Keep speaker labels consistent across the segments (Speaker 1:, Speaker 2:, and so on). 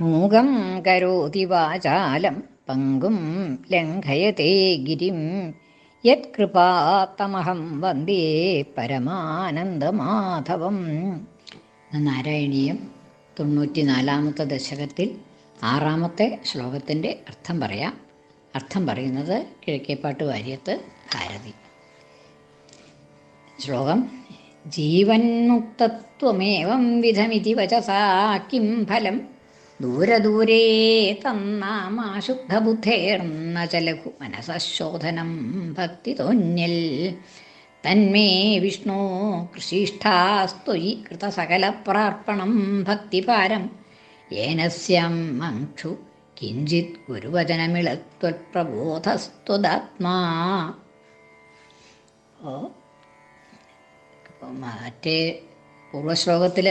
Speaker 1: മൂകം കരോതി വാചാലം പങ്കും ലംഘയത്തെ ഗിരിം. യത്കൃപാത്തമഹം വന്ദേ പരമാനന്ദമാധവം. നാരായണീയം തൊണ്ണൂറ്റിനാലാമത്തെ ദശകത്തിൽ ആറാമത്തെ ശ്ലോകത്തിന്റെ അർത്ഥം പറയാം. അർത്ഥം പറയുന്നത് കിഴക്കേപ്പാട്ട് വാര്യത്ത് ഭാരതി. ശ്ലോകം ജീവന്മുക്തത്വമേവം വിധമിതി വചസാ കിം ഫലം ദൂരദൂരേ തന്നാമാശുദ്ധബുദ്ധേർന്ന ചലഘു മനസശോധനം ഭക്തി തോന്നൽ തന്മേ വിഷ്ണു കൃഷിഷ്ഠാസ്ത്വയി കൃതസകലപ്രാർപ്പണം ഭക്തിപാരം യേനസ്യം മംക്ഷു കിഞ്ചിത് ഗുരുവചനമിളത്വപ്രബോധസ്തുതാത്മാ ഓ മറ്റേ പൂർവശ്ലോകത്തിൽ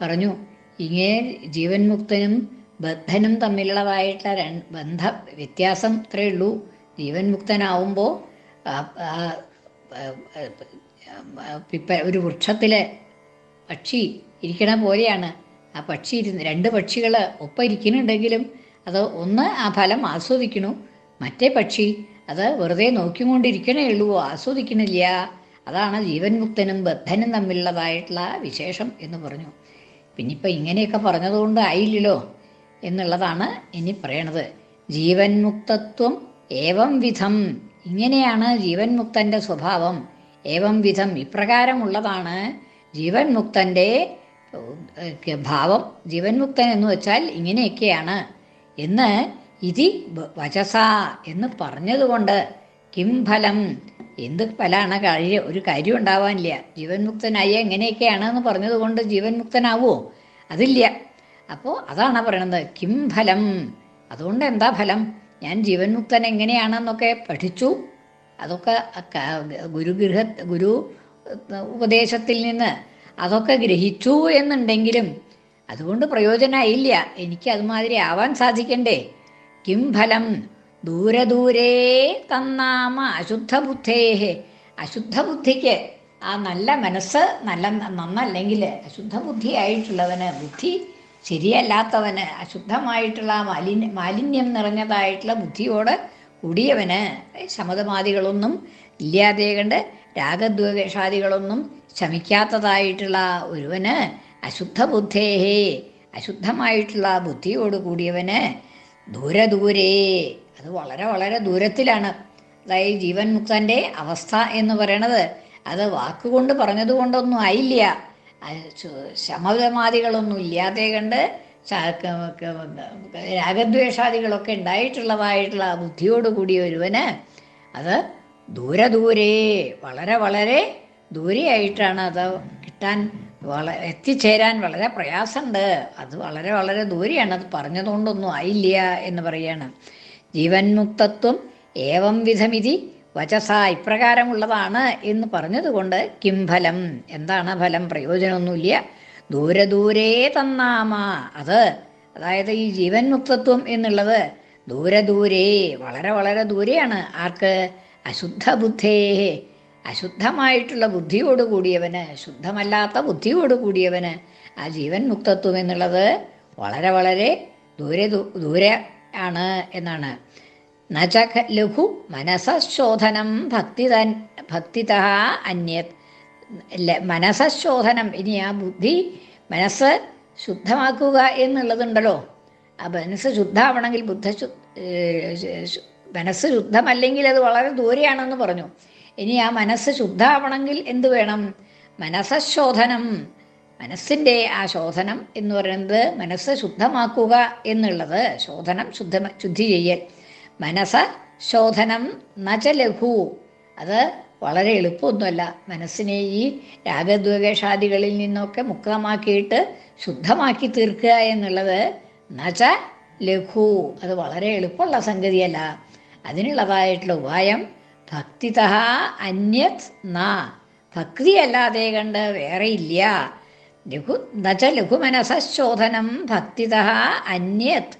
Speaker 1: പറഞ്ഞു ഇങ്ങനെ ജീവൻ മുക്തനും ബദ്ധനും തമ്മിലുള്ളതായിട്ടുള്ള ബന്ധ വ്യത്യാസം ഇത്രയേ ഉള്ളൂ. ജീവൻ മുക്തനാവുമ്പോൾ ഒരു വൃക്ഷത്തിലെ പക്ഷി ഇരിക്കണ പോലെയാണ്. ആ പക്ഷി ഇരുന്ന് രണ്ട് പക്ഷികൾ ഒപ്പം ഇരിക്കുന്നുണ്ടെങ്കിലും അത് ഒന്ന് ആ ഫലം ആസ്വദിക്കണു മറ്റേ പക്ഷി അത് വെറുതെ നോക്കിക്കൊണ്ടിരിക്കണേ ഉള്ളൂ ആസ്വദിക്കണില്ല അതാണ് ജീവൻ മുക്തനും ബദ്ധനും തമ്മിലുള്ളതായിട്ടുള്ള വിശേഷം എന്ന് പറഞ്ഞു. പിന്നിപ്പോൾ ഇങ്ങനെയൊക്കെ പറഞ്ഞതുകൊണ്ട് ആയില്ലല്ലോ എന്നുള്ളതാണ് ഇനി പറയണത്. ജീവൻ മുക്തത്വം ഏവം വിധം. ഇങ്ങനെയാണ് ജീവൻ മുക്തന്റെ സ്വഭാവം. ഏവം വിധം ഇപ്രകാരമുള്ളതാണ്. ജീവൻ മുക്തന്റെ ഭാവം ജീവൻ മുക്തൻ എന്ന് വെച്ചാൽ ഇങ്ങനെയൊക്കെയാണ്. എന്ന് ഇതി വചസ എന്ന് പറഞ്ഞതുകൊണ്ട് കിം ഫലം എന്ത് ഫലമാണ് കഴിയ ഒരു കാര്യം ഉണ്ടാവാനില്ല. ജീവൻ മുക്തനായ എങ്ങനെയൊക്കെയാണെന്ന് പറഞ്ഞതുകൊണ്ട് ജീവൻ മുക്തനാവോ അതില്ല. അപ്പോൾ അതാണ് പറയണത്? കിം ഫലം. അതുകൊണ്ട് എന്താ ഫലം? ഞാൻ ജീവൻ മുക്തൻ എങ്ങനെയാണെന്നൊക്കെ പഠിച്ചു. അതൊക്കെ ഗുരുഗൃഹ ഗുരു ഉപദേശത്തിൽ നിന്ന് അതൊക്കെ ഗ്രഹിച്ചു എന്നുണ്ടെങ്കിലും അതുകൊണ്ട് പ്രയോജനമായില്ല എനിക്ക് അതുമാതിരി ആവാൻ സാധിക്കണ്ടേ? കിം ഫലം. ദൂരെ ദൂരേ തന്നാമ അശുദ്ധ അശുദ്ധബുദ്ധിക്ക് അശുദ്ധ ബുദ്ധിക്ക് ആ നല്ല മനസ്സ് നല്ല നന്നല്ലെങ്കിൽ അശുദ്ധ ബുദ്ധിയായിട്ടുള്ളവന് ബുദ്ധി ശരിയല്ലാത്തവന് അശുദ്ധമായിട്ടുള്ള മാലിന്യ മാലിന്യം നിറഞ്ഞതായിട്ടുള്ള ബുദ്ധിയോട് കൂടിയവന് ശമതമാദികളൊന്നും ഇല്ലാതെ കണ്ട് രാഗദ്വേഷാദികളൊന്നും ശമിക്കാത്തതായിട്ടുള്ള ഒരുവന് അശുദ്ധ ബുദ്ധേഹേ അശുദ്ധമായിട്ടുള്ള ബുദ്ധിയോട് കൂടിയവന് ദൂരെ ദൂരേ അത് വളരെ വളരെ ദൂരത്തിലാണ്. അതായത് ജീവൻ മുക്തന്റെ അവസ്ഥ എന്ന് പറയണത്. അത് വാക്കുകൊണ്ട് പറഞ്ഞതുകൊണ്ടൊന്നും ആയില്ല. ശമതമാദികളൊന്നും ഇല്ലാതെ കണ്ട് രാഗദ്വേഷാദികളൊക്കെ ഉണ്ടായിട്ടുള്ളതായിട്ടുള്ള ബുദ്ധിയോട് കൂടിയ ഒരുവന് അത് ദൂരെ ദൂരെ വളരെ വളരെ ദൂരെയായിട്ടാണ് അത് കിട്ടാൻ വള എത്തിച്ചേരാൻ വളരെ പ്രയാസമുണ്ട്. അത് വളരെ വളരെ ദൂരെയാണ്. അത് പറഞ്ഞതുകൊണ്ടൊന്നും ആയില്ല എന്ന് പറയാണ്. ജീവൻ മുക്തത്വം ഏവം വിധമിതി വചസാ ഇപ്രകാരമുള്ളതാണ് എന്ന് പറഞ്ഞതുകൊണ്ട് കിം ഫലം എന്താണ് ഫലം? പ്രയോജനമൊന്നുമില്ല. ദൂരെ ദൂരേ തന്നാമ. അത് അതായത് ഈ ജീവൻ മുക്തത്വം എന്നുള്ളത് ദൂരെ ദൂരേ വളരെ വളരെ ദൂരെയാണ്. ആർക്ക്? അശുദ്ധ ബുദ്ധേ അശുദ്ധമായിട്ടുള്ള ബുദ്ധിയോട് കൂടിയവന് ശുദ്ധമല്ലാത്ത ബുദ്ധിയോട് കൂടിയവന് ആ ജീവൻ മുക്തത്വം എന്നുള്ളത് വളരെ വളരെ ദൂരെ ദൂരെ ആണ് എന്നാണ്. നച ലഘു മനസശോധനം ഭക്തി തൻ ഭക്തിത അന്യത്. മനസശോധനം ഇനി ആ ബുദ്ധി മനസ്സ് ശുദ്ധമാക്കുക എന്നുള്ളതുണ്ടല്ലോ. ആ മനസ്സ് ശുദ്ധമാവണമെങ്കിൽ ബുദ്ധ മനസ്സ് ശുദ്ധമല്ലെങ്കിൽ അത് വളരെ ദൂരെയാണെന്ന് പറഞ്ഞു. ഇനി ആ മനസ്സ് ശുദ്ധമാവണമെങ്കിൽ എന്ത് വേണം? മനസശോധനം. മനസ്സിന്റെ ആ ശോധനം എന്ന് പറയുന്നത് മനസ്സ് ശുദ്ധമാക്കുക എന്നുള്ളത് ശോധനം ശുദ്ധ ശുദ്ധി ചെയ്യൽ. മനസ്സ് ശോധനം നച ലഘു. അത് വളരെ എളുപ്പമൊന്നുമല്ല. മനസ്സിനെ ഈ രാഗദ്വേഷാദികളിൽ നിന്നൊക്കെ മുക്തമാക്കിയിട്ട് ശുദ്ധമാക്കി തീർക്കുക എന്നുള്ളത് നച ലഘു. അത് വളരെ എളുപ്പമുള്ള സംഗതിയല്ല. അതിനുള്ളതായിട്ടുള്ള ഉപായം ഭക്തിതഹ അന്യത് ന. ഭക്തിയല്ലാതെ കണ്ട് വേറെ ഇല്ല. ലഘു നച്ച ലഘുമനസശോധനം ഭക്തിത അന്യത്.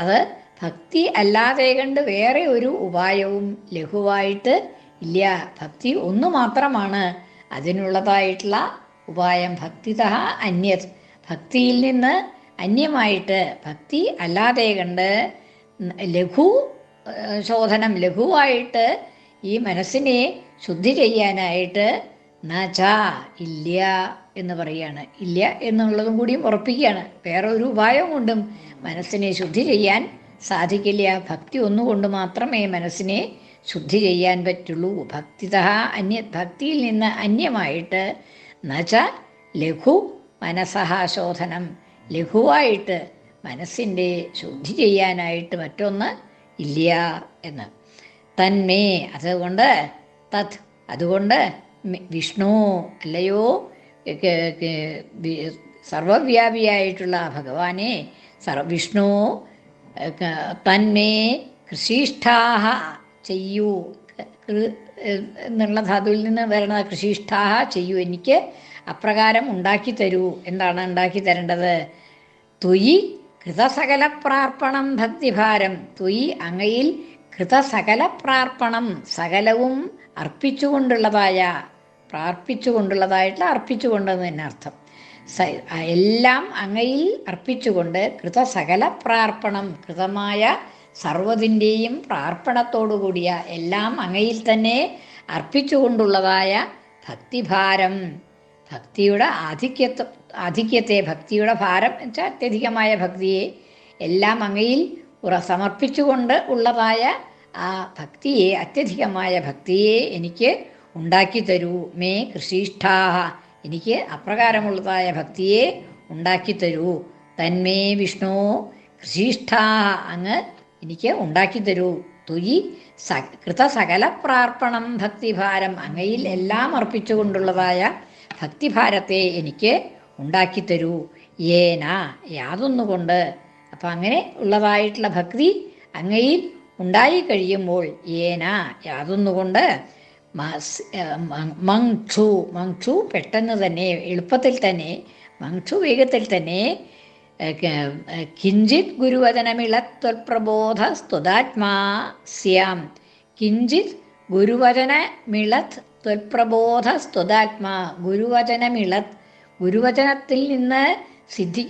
Speaker 1: അത് ഭക്തി അല്ലാതെ കണ്ട് വേറെ ഒരു ഉപായവും ലഘുവായിട്ട് ഇല്ല. ഭക്തി ഒന്നു മാത്രമാണ്. അതിനുള്ളതായിട്ടുള്ള ഉപായം ഭക്തിത അന്യത്. ഭക്തിയിൽ നിന്ന് അന്യമായിട്ട് ഭക്തി അല്ലാതെ കണ്ട് ലഘു ശോധനം ലഘുവായിട്ട് ഈ മനസ്സിനെ ശുദ്ധി ചെയ്യാനായിട്ട് നച ഇല്ല എന്ന് പറയാണ് ഇല്ല എന്നുള്ളതും കൂടിയും ഉറപ്പിക്കുകയാണ്. വേറെ ഒരു ഉപായം കൊണ്ടും മനസ്സിനെ ശുദ്ധി ചെയ്യാൻ സാധിക്കില്ല. ഭക്തി ഒന്നുകൊണ്ട് മാത്രമേ മനസ്സിനെ ശുദ്ധി ചെയ്യാൻ പറ്റുള്ളൂ. ഭക്തിത അന്യ ഭക്തിയിൽ നിന്ന് അന്യമായിട്ട് നജ ലഘു മനസ്സഹാശോധനം ലഘുവായിട്ട് മനസ്സിന്റെ ശുദ്ധി ചെയ്യാനായിട്ട് മറ്റൊന്ന് ഇല്ല എന്ന്. തന്മേ അതുകൊണ്ട് തത് അതുകൊണ്ട് വിഷ്ണു അല്ലയോ സർവവ്യാപിയായിട്ടുള്ള ഭഗവാനെ സർവ വിഷ്ണു തന്മേ കൃഷിഷ്ഠാഹ ചെയ്യൂ. എന്നുള്ള ധാതുവിൽ നിന്ന് വരണ കൃഷിഷ്ഠാഹ ചെയ്യൂ. എനിക്ക് അപ്രകാരം ഉണ്ടാക്കി തരൂ. എന്താണ് ഉണ്ടാക്കി തരേണ്ടത്? തുയി കൃതസകല പ്രാർപ്പണം ഭക്തിഭാരം. തുയി അങ്ങയിൽ കൃതസകല പ്രാർപ്പണം സകലവും അർപ്പിച്ചുകൊണ്ടുള്ളതായ പ്രാർപ്പിച്ചുകൊണ്ടുള്ളതായിട്ടുള്ള അർപ്പിച്ചുകൊണ്ടെന്ന് തന്നെ അർത്ഥം. എല്ലാം അങ്ങയിൽ അർപ്പിച്ചുകൊണ്ട് കൃതസകല പ്രാർപ്പണം കൃതമായ സർവതിന്റെയും പ്രാർപ്പണത്തോടുകൂടിയ എല്ലാം അങ്ങയിൽ തന്നെ അർപ്പിച്ചുകൊണ്ടുള്ളതായ ഭക്തിഭാരം. ഭക്തിയുടെ ആധിക്യത്വ ആധിക്യത്തെ ഭക്തിയുടെ ഭാരം വെച്ചാൽ അത്യധികമായ ഭക്തിയെ എല്ലാം അങ്ങയിൽ ഉറ സമർപ്പിച്ചുകൊണ്ട് ഉള്ളതായ ആ ഭക്തിയെ അത്യധികമായ ഭക്തിയെ എനിക്ക് ഉണ്ടാക്കി തരൂ മേ കൃഷിഷ്ഠാഹ. എനിക്ക് അപ്രകാരമുള്ളതായ ഭക്തിയെ ഉണ്ടാക്കി തരൂ. തന്മേ വിഷ്ണു കൃഷിഷ്ഠാഹ. അങ്ങ് എനിക്ക് ഉണ്ടാക്കി തരൂ. തുയി സ കൃതസകല പ്രാർപ്പണം ഭക്തിഭാരം അങ്ങയിൽ എല്ലാം അർപ്പിച്ചുകൊണ്ടുള്ളതായ ഭക്തിഭാരത്തെ എനിക്ക് ഉണ്ടാക്കി തരൂ. ഏന യാതൊന്നുകൊണ്ട്. അപ്പം അങ്ങനെ ഉള്ളതായിട്ടുള്ള ഭക്തി അങ്ങയിൽ ഉണ്ടായി കഴിയുമ്പോൾ ഏന യാതൊന്നുകൊണ്ട് മസ്- മങ് ചു മങ് ചു പെട്ടെന്ന് തന്നെ എളുപ്പത്തിൽ തന്നെ മങ്ക്ഷു വേഗത്തിൽ തന്നെ കിഞ്ചിത് ഗുരുവചനമിളത്വപ്രബോധ സ്തുതാത്മാ സ്യാം കിഞ്ചിത് ഗുരുവചനമിളത് ത്വൽപ്രബോധ സ്തുതാത്മാ ഗുരുവചനമിളത് ഗുരുവചനത്തിൽ നിന്ന് സിദ്ധി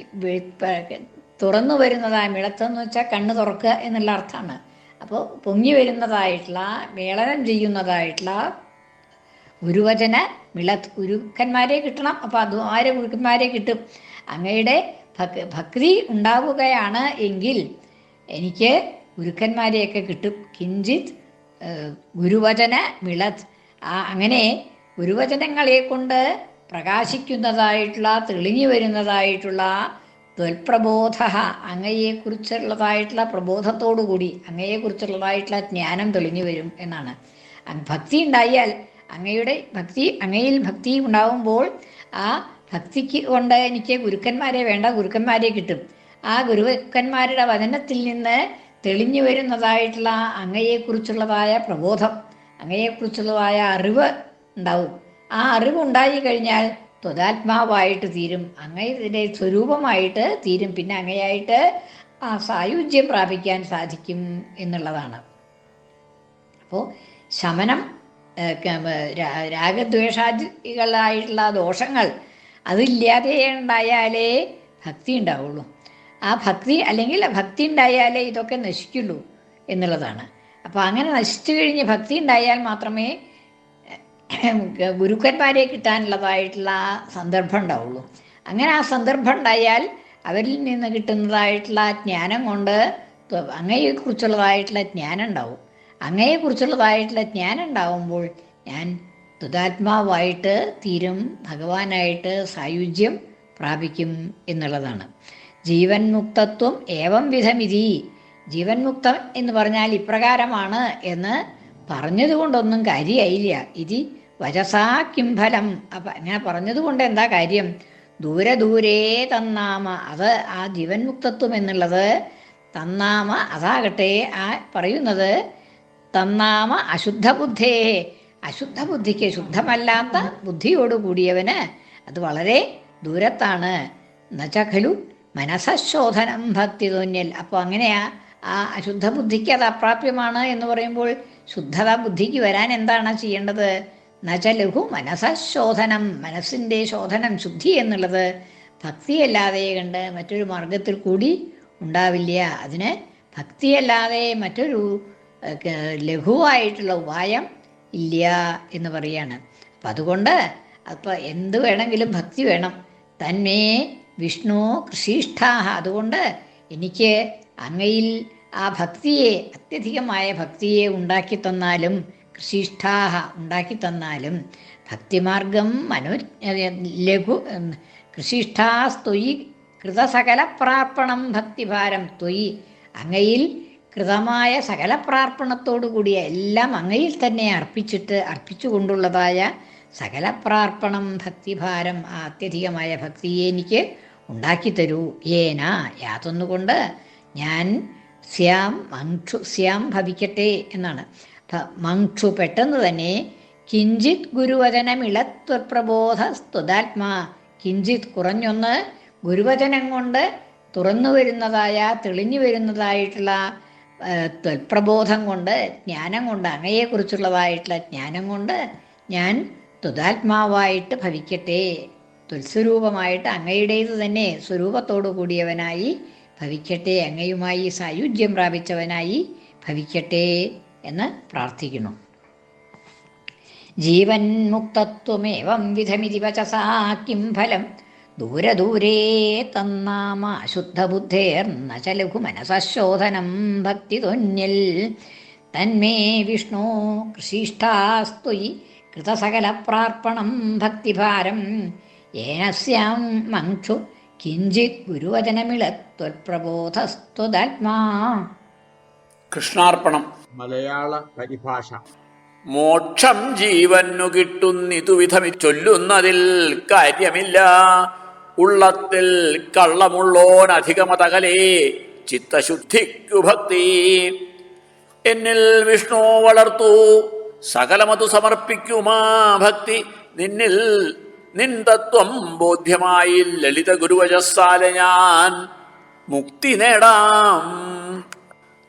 Speaker 1: തുറന്നു വരുന്നതായ മിളത്തെന്ന് വെച്ചാൽ കണ്ണ് തുറക്കുക എന്നുള്ള അർത്ഥമാണ്. അപ്പോൾ പൊങ്ങി വരുന്നതായിട്ടുള്ള മേളനം ചെയ്യുന്നതായിട്ടുള്ള ഗുരുവചന വിള ഗുരുക്കന്മാരെ കിട്ടണം. അപ്പോൾ അത് ആരെ ഗുരുക്കന്മാരെ കിട്ടും? അങ്ങയുടെ ഭക് ഭക്തി ഉണ്ടാവുകയാണ് എങ്കിൽ എനിക്ക് ഗുരുക്കന്മാരെയൊക്കെ കിട്ടും. കിഞ്ചിത് ഗുരുവചന മിളത് ആ അങ്ങനെ ഗുരുവചനങ്ങളെ കൊണ്ട് പ്രകാശിക്കുന്നതായിട്ടുള്ള തെളിഞ്ഞു വരുന്നതായിട്ടുള്ള ത്വൽപ്രബോധ അങ്ങയെക്കുറിച്ചുള്ളതായിട്ടുള്ള പ്രബോധത്തോടുകൂടി അങ്ങയെക്കുറിച്ചുള്ളതായിട്ടുള്ള ജ്ഞാനം തെളിഞ്ഞു വരും എന്നാണ്. ഭക്തി ഉണ്ടായാൽ അങ്ങയുടെ ഭക്തി അങ്ങയിൽ ഭക്തി ഉണ്ടാവുമ്പോൾ ആ ഭക്തിക്ക് കൊണ്ട് എനിക്ക് ഗുരുക്കന്മാരെ വേണ്ട ഗുരുക്കന്മാരെ കിട്ടും. ആ ഗുരുക്കന്മാരുടെ വചനത്തിൽ നിന്ന് തെളിഞ്ഞു വരുന്നതായിട്ടുള്ള അങ്ങയെക്കുറിച്ചുള്ളതായ പ്രബോധം അങ്ങയെക്കുറിച്ചുള്ളതായ അറിവ് ഉണ്ടാവും. ആ അറിവ് ഉണ്ടായി കഴിഞ്ഞാൽ ത്വതാത്മാവായിട്ട് തീരും. അങ്ങയുടെ സ്വരൂപമായിട്ട് തീരും. പിന്നെ അങ്ങയായിട്ട് ആ സായുജ്യം പ്രാപിക്കാൻ സാധിക്കും എന്നുള്ളതാണ്. അപ്പോൾ ശമനം രാഗദ്വേഷാദികളായിട്ടുള്ള ദോഷങ്ങൾ അതില്ലാതെ ഉണ്ടായാലേ ഭക്തി ഉണ്ടാവുള്ളൂ. ആ ഭക്തി അല്ലെങ്കിൽ ഭക്തി ഉണ്ടായാലേ ഇതൊക്കെ നശിക്കുള്ളൂ എന്നുള്ളതാണ്. അപ്പോൾ അങ്ങനെ നശിച്ചു കഴിഞ്ഞ് ഭക്തി ഉണ്ടായാൽ മാത്രമേ ഗുരുക്കന്മാരെ കിട്ടാനുള്ളതായിട്ടുള്ള ആ സന്ദർഭം ഉണ്ടാവുള്ളൂ. അങ്ങനെ ആ സന്ദർഭം ഉണ്ടായാൽ അവരിൽ നിന്ന് കിട്ടുന്നതായിട്ടുള്ള ജ്ഞാനം കൊണ്ട് അങ്ങയെ അങ്ങയെക്കുറിച്ചുള്ളതായിട്ടുള്ള ജ്ഞാനം ഉണ്ടാവും. അങ്ങയെക്കുറിച്ചുള്ളതായിട്ടുള്ള ജ്ഞാനം ഉണ്ടാവുമ്പോൾ ഞാൻ തുതാത്മാവായിട്ട് തീരും ഭഗവാനായിട്ട് സായുജ്യം പ്രാപിക്കും എന്നുള്ളതാണ്. ജീവൻ മുക്തത്വം ഏവം വിധമിതി. ജീവൻ മുക്തം എന്ന് പറഞ്ഞാൽ ഇപ്രകാരമാണ് എന്ന് പറഞ്ഞതുകൊണ്ടൊന്നും കാര്യമായില്ല ഇതി വചസാ കിം ഫലം അപ്പം അങ്ങനെ പറഞ്ഞതുകൊണ്ട് എന്താ കാര്യം? ദൂരെ ദൂരേ തന്നാമ അത് ആ ജീവൻ മുക്തത്വം എന്നുള്ളത് തന്നാമ അതാകട്ടെ ആ പറയുന്നത് തന്നാമ അശുദ്ധ ബുദ്ധേ അശുദ്ധ ബുദ്ധിക്ക് ശുദ്ധമല്ലാത്ത ബുദ്ധിയോട് കൂടിയവന് അത് വളരെ ദൂരത്താണ്. നചഖലു മനസ്സോധനം ഭക്തി തോന്നിയൽ. അപ്പോൾ അങ്ങനെയാ ആ അശുദ്ധ ബുദ്ധിക്ക് അത് അപ്രാപ്യമാണ് എന്ന് പറയുമ്പോൾ ശുദ്ധത ബുദ്ധിക്ക് വരാൻ എന്താണ് ചെയ്യേണ്ടത്? എന്നുവെച്ചാൽ ലഘു മനസ്സശോധനം മനസ്സിന്റെ ശോധനം ശുദ്ധി എന്നുള്ളത് ഭക്തിയല്ലാതെ കണ്ട് മറ്റൊരു മാർഗത്തിൽ കൂടി ഉണ്ടാവില്ല. അതിന് ഭക്തിയല്ലാതെ മറ്റൊരു ലഘുവായിട്ടുള്ള ഉപായം ഇല്ല എന്ന് പറയാണ്. അപ്പം അതുകൊണ്ട് അപ്പം എന്ത് വേണമെങ്കിലും ഭക്തി വേണം. തന്മേ വിഷ്ണു കൃഷിഷ്ഠാഹ. അതുകൊണ്ട് എനിക്ക് അങ്ങയിൽ ആ ഭക്തിയെ അത്യധികമായ ഭക്തിയെ ഉണ്ടാക്കി തന്നാലും കൃഷിഷ്ഠാഹ ഉണ്ടാക്കി തന്നാലും ഭക്തിമാർഗം മനോ ലഘു കൃഷിഷ്ഠാസ്തൊയി കൃതസകല പ്രാർപ്പണം ഭക്തിഭാരം ത്വയി. അങ്ങയിൽ കൃതമായ സകല പ്രാർപ്പണത്തോടു കൂടിയ എല്ലാം അങ്ങയിൽ തന്നെ അർപ്പിച്ചിട്ട് അർപ്പിച്ചുകൊണ്ടുള്ളതായ സകല പ്രാർപ്പണം ഭക്തിഭാരം ആ അത്യധികമായ ഭക്തിയെ എനിക്ക് ഉണ്ടാക്കി തരൂ. ഏന യാതൊന്നുകൊണ്ട് ഞാൻ സ്യാം അങ്ക്ഷു സ്യാം ഭവിക്കട്ടെ എന്നാണ്. മങ്ക്ഷു പെട്ടെന്ന് തന്നെ കിഞ്ചിത് ഗുരുവചനമിളത്വപ്രബോധ സ്തുതാത്മാ കിഞ്ചിത് കുറഞ്ഞൊന്ന് ഗുരുവചനം കൊണ്ട് തുറന്നു വരുന്നതായ തെളിഞ്ഞു വരുന്നതായിട്ടുള്ള ത്വൽപ്രബോധം കൊണ്ട് ജ്ഞാനം കൊണ്ട് അങ്ങയെക്കുറിച്ചുള്ളതായിട്ടുള്ള ജ്ഞാനം കൊണ്ട് ഞാൻ തുതാത്മാവായിട്ട് ഭവിക്കട്ടെ. തുൽസ്വരൂപമായിട്ട് അങ്ങയുടേത് തന്നെ സ്വരൂപത്തോടു കൂടിയവനായി ഭവിക്കട്ടെ. അങ്ങയുമായി സായുജ്യം പ്രാപിച്ചവനായി ഭവിക്കട്ടെ. എന്ന് പ്രാർത്ഥിക്കുന്നു. ജീവൻ മുക്തത്വമേവം വിധമിതി വചസാ കിം ഫലം. ദൂരദൂരേ തന്നാമ ശുദ്ധബുദ്ധേർന്ന ച ലഘുമനസശോധനം ഭക്തിതൊന്യൽ തന്മേ വിഷ്ണു കൃഷിഷ്ഠാസ്തുയി കൃതസകല പ്രാർപ്പണം ഭക്തിഭാരം ഏനസ്യാം മങ്ക്ഷു കിഞ്ചിത് ഗുരുവചനമിളത്വൽപ്രബോധസ്തുതാത്മാ
Speaker 2: കൃഷ്ണാർപ്പണം.
Speaker 3: മലയാള പരിഭാഷ.
Speaker 2: മോക്ഷം ജീവനു കിട്ടുന്നിതുവിധമി ചൊല്ലുന്നതിൽ കാര്യമില്ല. ഉള്ളത്തിൽ കള്ളമുള്ളോൻ കള്ളമുള്ളോനധികമതകലേ ചിത്തശുദ്ധിക്കു ഭക്തി. എന്നിൽ വിഷ്ണു വളർത്തു സകലമതു സമർപ്പിക്കുമാ ഭക്തി. നിന്നിൽ നിൻ തത്വം ബോധ്യമായി ലളിത ഗുരുവചസ്സാല ഞാൻ മുക്തി നേടാം.